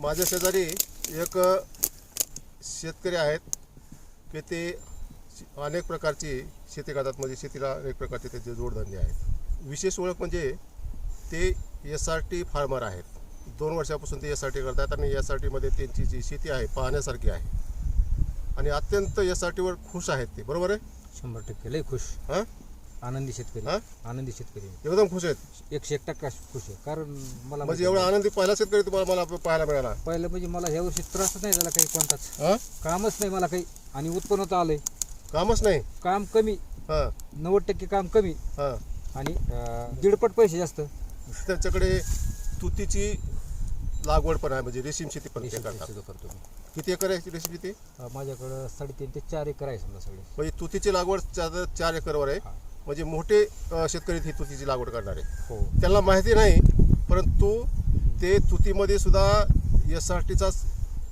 माझ्या शेजारी एक शेतकरी आहेत की ते अनेक प्रकारची शेती करतात. म्हणजे शेतीला अनेक प्रकारचे त्याचे जोडधंदे आहेत. विशेष ओळख म्हणजे ते एस आर टी फार्मर आहेत. दोन वर्षापासून ते एस आर टी करतात आणि एस आर टीमध्ये त्यांची जी शेती आहे पाहण्यासारखी आहे. आणि अत्यंत एस आर टीवर खुश आहेत ते. बरोबर आहे? शंभर टक्के. लय खुश. हां? आनंदी शेतकरी. हा? आनंदी शेतकरी एकदम खुश आहेत. एकशे एक टक्का खुश आहे. कारण मला म्हणजे एवढा आनंदी पहिला शेतकरी तुम्हाला मला पाहायला मिळाला. पहिलं म्हणजे मला ह्या वर्षी त्रासच नाही झाला काही कोणताच. हां? कामच नाही मला काही. आणि उत्पन्न तर आलंय. कामच नाही. काम कमी. हां. नव्वद टक्के काम कमी. हां. आणि अं, दीडपट पैसे जास्त. त्यांच्याकडे तुतीची लागवड पण आहे. म्हणजे रेशीम शेती पण ते रेशीम करतात. शेती करतो मी. किती एकर आहे रेशीम शेती? अं, माझ्याकडं साडेतीन ते चार एकर आहे समजा सगळे. म्हणजे तुतीची लागवड चार चार एकरवर आहे. हा. म्हणजे मोठे शेतकरी ही तुतीची लागवड करणारे हो. त्यांना माहिती नाही परंतु ते तुतीमध्ये सुद्धा एस आर टीचाच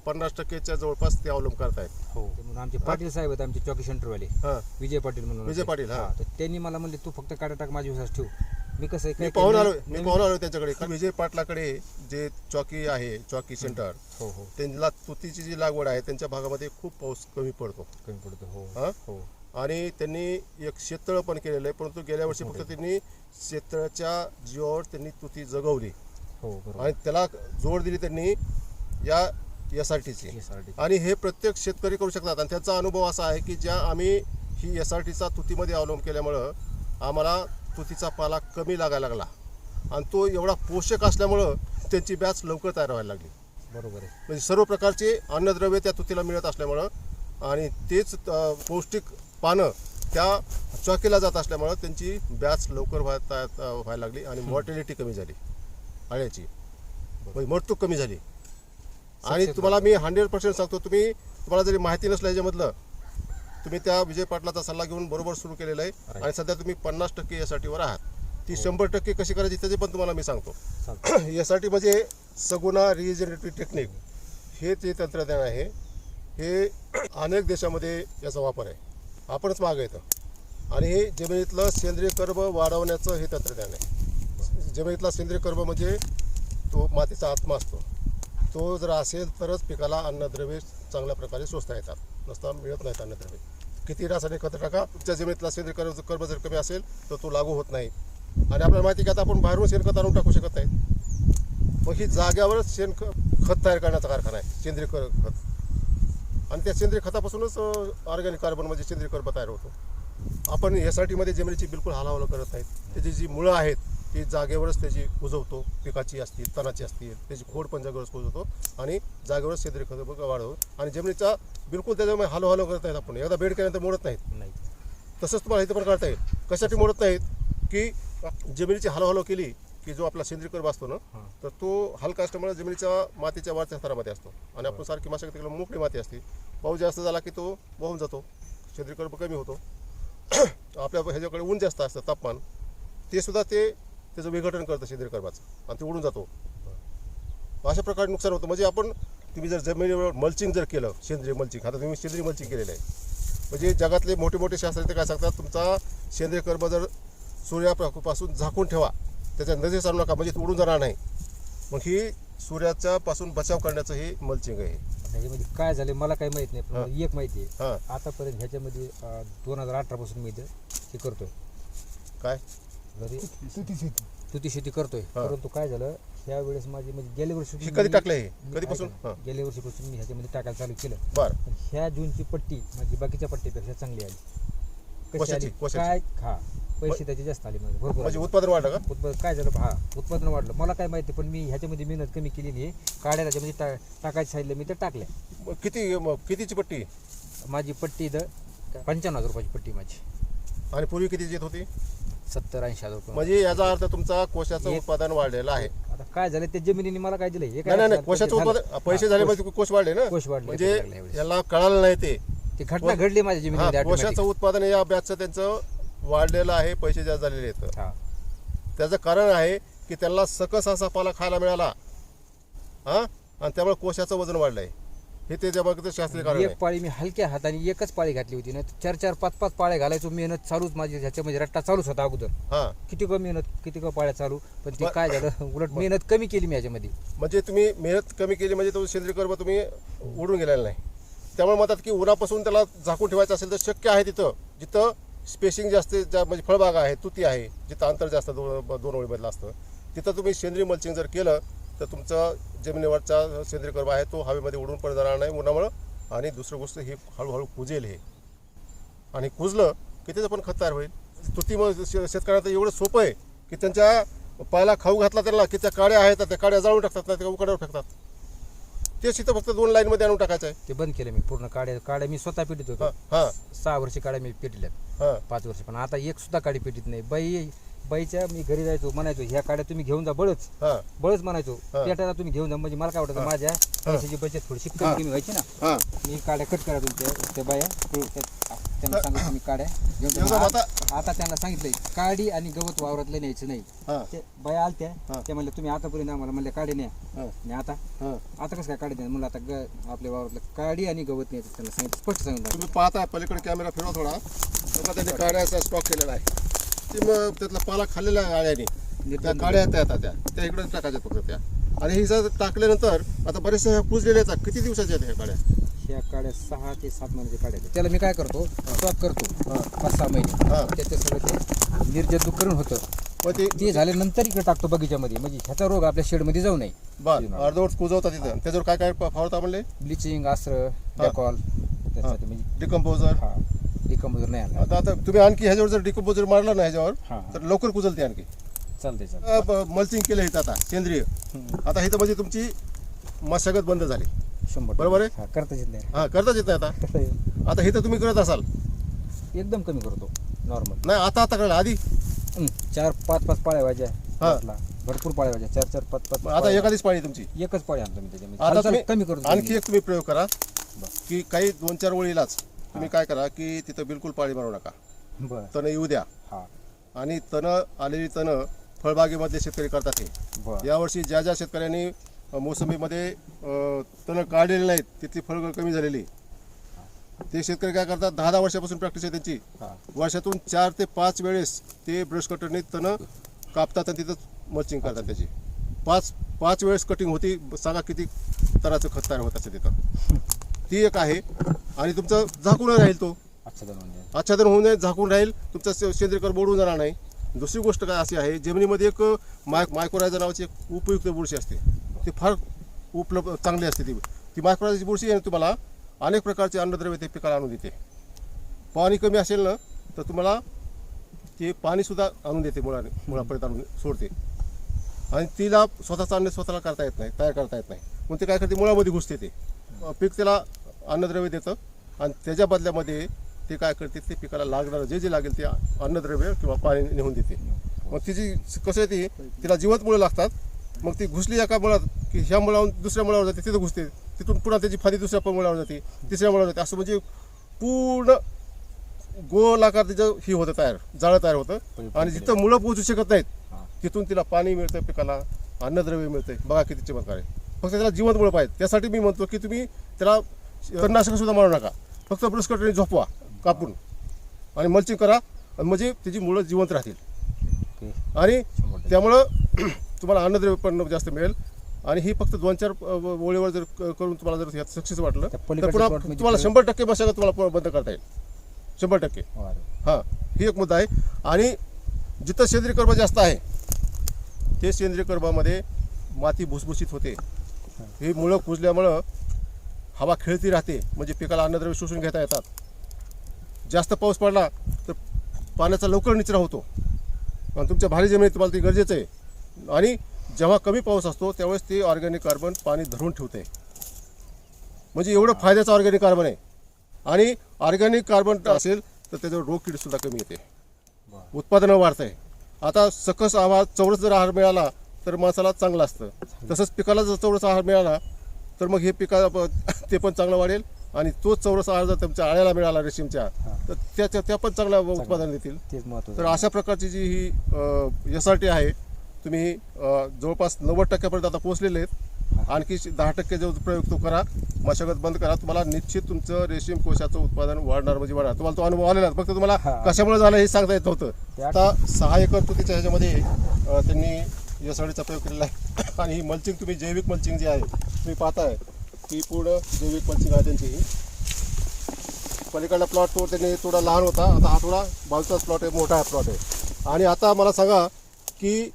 पन्नास टक्केच्या जवळपास ते अवलंब करतायत. हो. म्हणून आमचे पाटील साहेब आहेत आमचे चॉकी सेंटरवाले. हां. विजय पाटील म्हणून विजय. पाटील, हा. तर त्यांनी मला म्हणले तू फक्त काढा टाक माझी विश्वास ठेव. मी कसं आहे, मी पाहून आलो मी पाहून आलो त्यांच्याकडे विजय पाटलाकडे जे चॉकी आहे चॉकी सेंटर हो हो. त्यांना तुतीची जी लागवड आहे त्यांच्या भागामध्ये खूप पाऊस कमी पडतो. कमी पडतो हो? हा? आणि त्यांनी एक शेततळं पण केलेलं आहे परंतु गेल्या वर्षी फक्त त्यांनी शेततळ्याच्या जीवावर त्यांनी तुती जगवली. हो बरोबर. आणि त्याला जोड दिली त्यांनी या एस आर टीची. आणि हे प्रत्येक शेतकरी करू शकतात. आणि त्यांचा अनुभव असा आहे की ज्या आम्ही ही एस आर टीचा तुतीमध्ये अवलंब केल्यामुळं आम्हाला तुतीचा पाला कमी लागायला लागला. आणि तो एवढा पोषक असल्यामुळं त्यांची बॅच लवकर तयार व्हायला लागली. बरोबर आहे. म्हणजे सर्व प्रकारचे अन्नद्रव्य त्या तुतीला मिळत असल्यामुळं आणि तेच पौष्टिक पानं त्या चॉकीला जात असल्यामुळं त्यांची बॅच लवकर व्हाय तयार- अ, व्हायला लागली आणि मॉर्टेलिटी कमी झाली. अळ्याची म्हणजे मृत्यू कमी झाली. आणि तुम्हाला मी हंड्रेड पर्सेंट सांगतो तुम्ही तुम्हाला जरी माहिती नसलं याच्यामधलं तुम्ही त्या विजय पाटलाचा सल्ला घेऊन बरोबर सुरू केलेला आहे. आणि सध्या तुम्ही पन्नास टक्के यासाठीवर आहात. ती शंभर टक्के कशी करायची त्याचे पण तुम्हाला मी सांगतो. यासाठी म्हणजे सगुणा रिजनरेटिव्ह टेक्निक हे ते तंत्रज्ञान आहे. हे अनेक देशामध्ये याचा वापर आहे. आपणच मागं येतं. आणि हे जमिनीतलं सेंद्रिय कर्ब वाढवण्याचं हे तंत्रज्ञान आहे. जमिनीतला सेंद्रिय कर्ब म्हणजे तो मातीचा आत्मा असतो. तो जर असेल तरच पिकाला अन्नद्रव्ये चांगल्या प्रकारे स्वस्त येतात. नसता मिळत नाहीत अन्नद्रव्ये. किती रासायनिक खतं टाका तुमच्या जमिनीतला सेंद्रिय कर्ब कर्ब जर कमी असेल तर तो लागू होत नाही. आणि आपल्याला माहिती की आता आपण बाहेरून शेणखत आणून टाकू शकत नाही मग ही जाग्यावरच शेण खत तयार करण्याचा कारखाना आहे सेंद्रिय खत. आणि त्या सेंद्रिय खतापासूनच ऑर्गॅनिक कार्बन म्हणजे सेंद्रिय कर्ब तयार होतो. आपण यासाठी मध्ये जमिनीची बिलकुल हालावलं करत नाहीत. त्याची जी मुळं आहेत ती जागेवरच त्याची कुजवतो पिकाची असतील तणाची असतील त्याची खोड पण जागेवरच कुजवतो आणि जागेवरच सेंद्रिय खत वाढवतो. आणि जमिनीचा बिलकुल त्याच्यामुळे हालो हालो करत नाहीत आपण. एकदा बेड केल्यानंतर मोडत नाहीत. नाही. तसंच तुम्हाला इथं पण करता येईल कशासाठी मोडत नाहीत? की जमिनीची हलवहलव केली की जो आपला सेंद्रिय कर्ब असतो ना. तर तो हलका असल्यामुळे जमिनीच्या मातीच्या वरच्या स्तरामध्ये असतो. आणि आपण सारखी माशा तिकडे मोकळी माती असते. पाऊस जास्त झाला की तो वाहून जातो. सेंद्रिय कर्ब कमी होतो. आपल्या ह्याच्याकडे ऊन जास्त असतं तापमान. ते सुद्धा ते त्याचं विघटन करतं सेंद्रिय कर्बाचं. आणि ते उडून जातो. अशा प्रकारे नुकसान होतं. म्हणजे आपण तुम्ही जर जमिनीवर मल्चिंग जर केलं सेंद्रिय मल्चिंग आता तुम्ही सेंद्रिय मल्चिंग केलेलं आहे. म्हणजे जगातले मोठे मोठे शास्त्रज्ञ काय सांगतात तुमचा सेंद्रिय कर्ब जर सूर्यापासून झाकून ठेवा त्याच्या नजरेस आणू नका म्हणजे तो उडून जाणार नाही. मग ही सूर्याच्या पासून बचाव करण्याचं हे मल्चिंग आहे. ह्याच्यामध्ये काय झाले मला काही माहीत नाही पण एक माहिती आहे. हां. आतापर्यंत ह्याच्यामध्ये दोन हजार अठरा पासून मी इथं हे करतोय. काय? घरी तुती शेती. करतोय हा. परंतु काय झालं ह्या वेळेस माझी म्हणजे गेल्या वर्षी हे कधी टाकलं हे कधीपासून? हां. गेल्या वर्षीपासून मी ह्याच्यामध्ये टाकायला चालू केलं. बर. पण ह्या जूनची पट्टी माझी बाकीच्या पट्टीपेक्षा चांगली आली. कशी कशाची? आली? कशाची? काय? हा. पैसे त्याचे जास्त आले माझे भरपूर म्हणजे आले. उत्पादन वाढलं का? उत्पादन काय झालं हा उत्पादन वाढलं. मला काय माहिती पण मी ह्याच्यामध्ये मेहनत कमी केली नाही काड्या त्याच्यामध्ये टा टाकायची सांगितलं मी तर टाकल्या. मग किती मग कितीची पट्टी? माझी पट्टी इथं पंच्याण्णव हजार रुपयाची पट्टी माझी. आणि पूर्वी कितीची येत होती? सत्तर ऐंशी हजार रुपये. म्हणजे याचा अर्थ तुमचा कोशाचं एक- उत्पादन वाढलेलं आहे. आता काय झालं त्या जमिनीने मला काय दिलं हे काय नाही नाही नाही? कोशाचं. उत्पादन पैसे झाले म्हणजे कोश वाढले ना? कोश वाढले, म्हणजे कोश. याला कळालं नाही ते. ती घटना घडली माझ्या हा, जमिनीमध्ये कोशाचं. उत्पादन या बॅचचं त्यांचं वाढलेलं आहे पैसे जास्त झालेले आहेत. हा. त्याचं कारण आहे की त्यांना सकस असा पाला खायला मिळाला. हा? आणि त्यामुळे कोशाचं वजन वाढलं आहे हे त्याच्या मागचं शास्त्रीय कारण एक पाळी मी हलक्या हाताने एकच पाळी घातली होती. ना चार चार पाच पाच पाळ्या घालायचो. मेहनत चालूच माझी. ह्याच्यामध्ये रट्टा चालूच होता अगोदर. हा. किती का मेहनत किती का पाळ्या चालू? पण ती काय झालं? उलट मेहनत कमी केली मी याच्यामध्ये म्हणजे तुम्ही मेहनत कमी केली म्हणजे तो सेंद्रिय कर्म तुम्ही उडून गेलेला नाही. त्यामुळे म्हणतात की उन्हापासून त्याला झाकून ठेवायचं असेल तर शक्य आहे तिथं. जिथं स्पेसिंग जास्त ज्या म्हणजे फळबागा आहे तुती आहे जिथं अंतर जास्त दोन दोन ओळीमधलं असतं तिथं तुम्ही सेंद्रिय मल्चिंग जर केलं तर तुमचा जमिनीवरचा सेंद्रिय कर्म आहे तो हवेमध्ये उडून पण जाणार नाही उन्हामुळं आणि दुसरं गोष्ट हे हळूहळू कुजेल हे. आणि कुजलं की त्याचं पण खत तयार होईल. तुती मग शे- शेतकऱ्यांना तर एवढं सोपं आहे की त्यांच्या पायाला खाऊ घातला त्याला की त्या काड्या आहेत त्या काड्या जाळून टाकतात नाही त्या उकड्यावर फेकतात. तेच इथं फक्त दोन लाईनमध्ये आणून टाकायचं आहे. ते बंद केलं मी पूर्ण काड्या काड्या मी स्वतः पेटीत होतो. हां हां. सहा वर्ष काड्या मी हां. पाच वर्ष. पण आता एक सुद्धा काडी पेटीत नाही. बाई बाईच्या मी घरी जायचो म्हणायचो ह्या काड्या तुम्ही घेऊन जा बळच. हां. बळच म्हणायचो हा. पेटायला तुम्ही घेऊन जा. म्हणजे मला काय वाटतं माझ्या पैशाची बचत थोडीशी. कमी कमी व्हायची ना. हां. मी काड्या कट करा तुमच्या त्या बाया. त्या- त्यांना सांगितलं तुम्ही काड्या. घेऊन जा. आता आता त्यांना सांगितलंय काडी आणि गवत वावरातलं न्यायचं नाही. हां. ते बाया आलत्या हा. त्या म्हणल्या तुम्ही आतापर्यंत आम्हाला म्हणल्या काडी न्या. हां. आणि आता. हां. आता कसं काय काढी द्या म्हणलं आता ग आपल्या वावरातलं काडी आणि गवत न्यायचं. त्यांना सांगितलं स्पष्ट सांगितलं तुम्ही पाहताय पलीकडे कॅमेरा फिरवा थोडा. बघा त्यांनी काड्याचा स्टॉक केलेला आहे. ते मग त्यातला पाला खाल्लेला आहे आळ्याने. त्या काड्या त्या आता त्या. त्या इकडे टाकायच्या फक्त त्या. आणि हे जर टाकल्यानंतर आता बरेचसे ह्या कुजलेल्या आहेत. किती दिवसाच्या आहेत ह्या काड्या? ह्या काड्या सहा ते सात महिन्याच्या काड्या आहेत. त्याला मी काय करतो? स्टॉक करतो. हां. पाच सहा महिने. हां. त्याच्या सगळं ते निर्जंतुक करून होतं. मग ते ते झाल्यानंतर इकडे टाकतो बगीच्यामध्ये. म्हणजे ह्याचा रोग आपल्या शेडमध्ये जाऊ नये. बर. अर्धवट कुजवतात तिथं. त्याच्यावर काय काय फावडता म्हणले ब्लिचिंग आस्त्र डॅकॉल त्यासाठी म्हणजे डिकम्पोजर हा. डिकम्पोजर नाही आणला आता आता तुम्ही आणखी ह्याच्यावर जर डिकम्पोजर मारला ना ह्याच्यावर हां. तर लवकर कुजलते आणखी. चालतंय चालतंय. मल्चिंग केलं इथं आता सेंद्रिय. आता इथं म्हणजे तुमची मशागत बंद झाली. शंभर बरोबर आहे? हा करताच येत नाही. हां करताच येत नाही आता? आता इथं तुम्ही करत असाल. एकदम कमी करतो नॉर्मल नाही आता आता कळलं आधी. चार पाच पाच पाळ्या व्हायच्या हा. भरपूर पाळ्या व्हायच्या. चार चार पाच पाच मग आता पाळ्या. एखादीच पाळी तुमची. एकच पाळी आणतो मी त्याच्यामध्ये. आता हालचाल तुम्ही कमी करतो आणखी एक तुम्ही प्रयोग करा की काही दोन चार ओळीलाच तुम्ही काय करा की तिथं बिलकुल पाळी मारू नका. बरं. तण येऊ द्या. हा. आणि तण आलेली तण फळबागेमधले शेतकरी करतात हे. बरं. यावर्षी ज्या ज्या शेतकऱ्यांनी मोसंबीमध्ये तण काढलेले नाहीत तिथली फळ कमी झालेली ते शेतकरी काय करतात दहा दहा वर्षापासून प्रॅक्टिस आहे त्यांची. वर्षातून चार ते पाच वेळेस ते ब्रश कटरने तण कापतात आणि तिथं मल्चिंग करतात त्याची. पाच पाच वेळेस कटिंग होती सांगा किती तराचं खत तयार होत असतं तिथं. ती एक आहे. आणि तुमचं झाकून राहील तो. आच्छादन होऊ नये झाकून राहील. तुमचा से- सेंद्रिय कर बोडून जाणार नाही. दुसरी गोष्ट काय अशी आहे जमिनीमध्ये एक माय मायक्रोरायझा नावाची एक उपयुक्त बुरशी असते. ते फार उपलब्ध चांगली असते ती. ती मायक्रोरायझाची बुरशी आहे तुम्हाला अनेक प्रकारचे अन्नद्रव्य ते पिकाला आणून देते. पाणी कमी असेल ना तर तुम्हाला ते पाणीसुद्धा आणून देते मुळाने मुळापर्यंत आणून सोडते. आणि तिला स्वतःचं अन्न स्वतःला करता येत नाही तयार करता येत नाही. मग ते काय करते मुळामध्ये घुसते ते. पीक त्याला अन्नद्रव्य देतं आणि त्याच्या बदल्यामध्ये ते काय करते ते पिकाला लागणारं जे जे लागेल ते अन्नद्रव्य किंवा पाणी नेऊन देते. मग तिची कसं आहे ती तिला जिवंत मुळं लागतात. मग ती घुसली एका मुळात की ह्या मुळावरून दुसऱ्या मुळावर जाते तिथं घुसते. तिथून पुन्हा त्याची फादी दुसऱ्या पण मुळावर जाते तिसऱ्या मुळावर जाते. असं म्हणजे पूर्ण गोल आकार तिचं ही होतं तयार जाळं तयार होतं. आणि जिथं मुळं पोहोचू शकत नाहीत. तिथून तिला पाणी मिळतं पिकाला अन्नद्रव्य मिळतंय. बघा किती चमत्कार आहे. फक्त त्याला जिवंत मुळं पाहिजे त्यासाठी मी म्हणतो की तुम्ही त्याला तणनाशक सुद्धा मारू नका. फक्त ब्रश कटरने झोपवा कापून. आणि मल्चिंग करा. आणि म्हणजे त्याची मुळं जिवंत राहतील. आणि. त्यामुळं तुम्हाला अन्नद्रव्य पण जास्त मिळेल. आणि ही फक्त दोन चार ओळीवर जर करून तुम्हाला जर यात सक्सेस वाटलं तर पुन्हा तुम्हाला शंभर टक्के मशागत तुम्हाला बंद करता येईल. शंभर टक्के. हां ही एक मुद्दा आहे. आणि जिथं सेंद्रिय कर्म जास्त आहे ते सेंद्रिय कर्मामध्ये माती भुसभुशीत होते. ही मुळं कुजल्यामुळं हवा खेळती राहते म्हणजे पिकाला अन्नद्रव्य शोषून घेता येतात. जास्त पाऊस पडला तर पाण्याचा लवकर निचरा होतो. आणि तुमच्या भारी जमिनीत तुम्हाला ते गरजेचं आहे. आणि जेव्हा कमी पाऊस असतो त्यावेळेस ते ऑर्गॅनिक कार्बन पाणी धरून ठेवते. म्हणजे एवढं फायद्याचं ऑर्गॅनिक कार्बन आहे. आणि ऑर्गॅनिक कार्बन असेल तर त्याच्यावर रोग कीड सुद्धा कमी येते. उत्पादनं वाढत आहे आता सकस आहार चौरस जर आहार मिळाला तर माणसाला चांगलं असतं. तसंच पिकाला जर चौरस आहार मिळाला तर मग हे पिका ते पण चांगलं वाढेल. आणि तोच चौरस आहार जर तुमच्या आळ्याला मिळाला रेशीमच्या तर त्याच्या त्या पण चांगल्या उत्पादन देतील. तर अशा प्रकारची जी ही एस आर टी आहे तुम्ही जवळपास नव्वद टक्क्यापर्यंत आता पोहोचलेले आहेत. आणखी दहा टक्के जो प्रयोग तो करा मशागत बंद करा. तुम्हाला निश्चित तुमचं रेशीम कोशाचं उत्पादन वाढणार म्हणजे वाढणार. तुम्हाला तो अनुभव आलेला आहे. फक्त तुम्हाला. कशामुळे झालं हे सांगता येत नव्हतं. ते आता सहा एकर तुतीच्या ह्याच्यामध्ये त्यांनी यासाडीचा प्रयोग केलेला आहे. आणि ही मल्चिंग तुम्ही जैविक मल्चिंग जी आहे तुम्ही पाहताय ही पूर्ण जैविक मल्चिंग आहे त्यांची. ही पलीकडला प्लॉट तो त्यांनी थोडा लहान होता. आता हा थोडा बाजूचाच प्लॉट आहे मोठा प्लॉट आहे. आणि आता मला सांगा की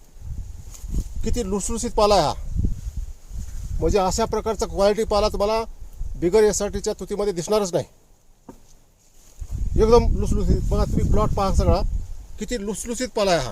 किती लुसलुसीत पाला आहे हा. म्हणजे अशा प्रकारचा क्वालिटी पाला तुम्हाला बिगर एस आर टीच्या तुतीमध्ये दिसणारच नाही. एकदम लुसलुसीत बघा तुम्ही प्लॉट पाहा सगळा. किती लुसलुसीत पाला आहे हा.